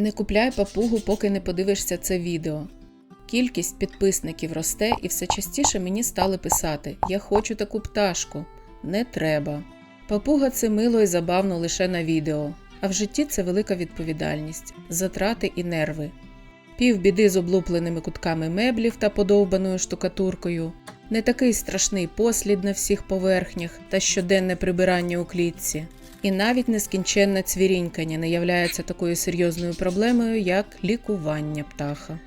Не купляй папугу, поки не подивишся це відео. Кількість підписників росте і все частіше мені стали писати: Я хочу таку пташку. Не треба. Папуга це мило і забавно лише на відео, а в житті це велика відповідальність, затрати і нерви. Півбіди з облупленими кутками меблів та подовбаною штукатуркою, не такий страшний послід на всіх поверхнях та щоденне прибирання у клітці. І навіть нескінченне цвірінькання не являється такою серйозною проблемою, як лікування птаха.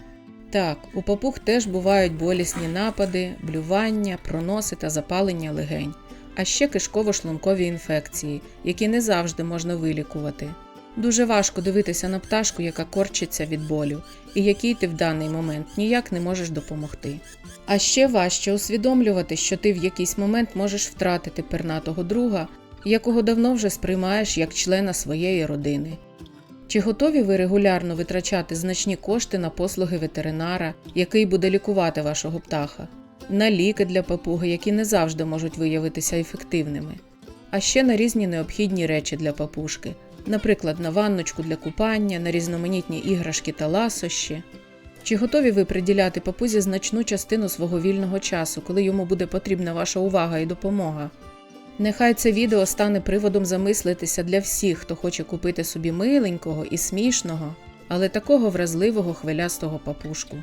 Так, у папуг теж бувають болісні напади, блювання, проноси та запалення легень, а ще кишково-шлункові інфекції, які не завжди можна вилікувати. Дуже важко дивитися на пташку, яка корчиться від болю, і якій ти в даний момент ніяк не можеш допомогти. А ще важче усвідомлювати, що ти в якийсь момент можеш втратити пернатого друга, якого давно вже сприймаєш як члена своєї родини. Чи готові ви регулярно витрачати значні кошти на послуги ветеринара, який буде лікувати вашого птаха, на ліки для папуги, які не завжди можуть виявитися ефективними, а ще на різні необхідні речі для папушки, наприклад, на ванночку для купання, на різноманітні іграшки та ласощі? Чи готові ви приділяти папузі значну частину свого вільного часу, коли йому буде потрібна ваша увага і допомога? Нехай це відео стане приводом замислитися для всіх, хто хоче купити собі миленького і смішного, але такого вразливого хвилястого папушку.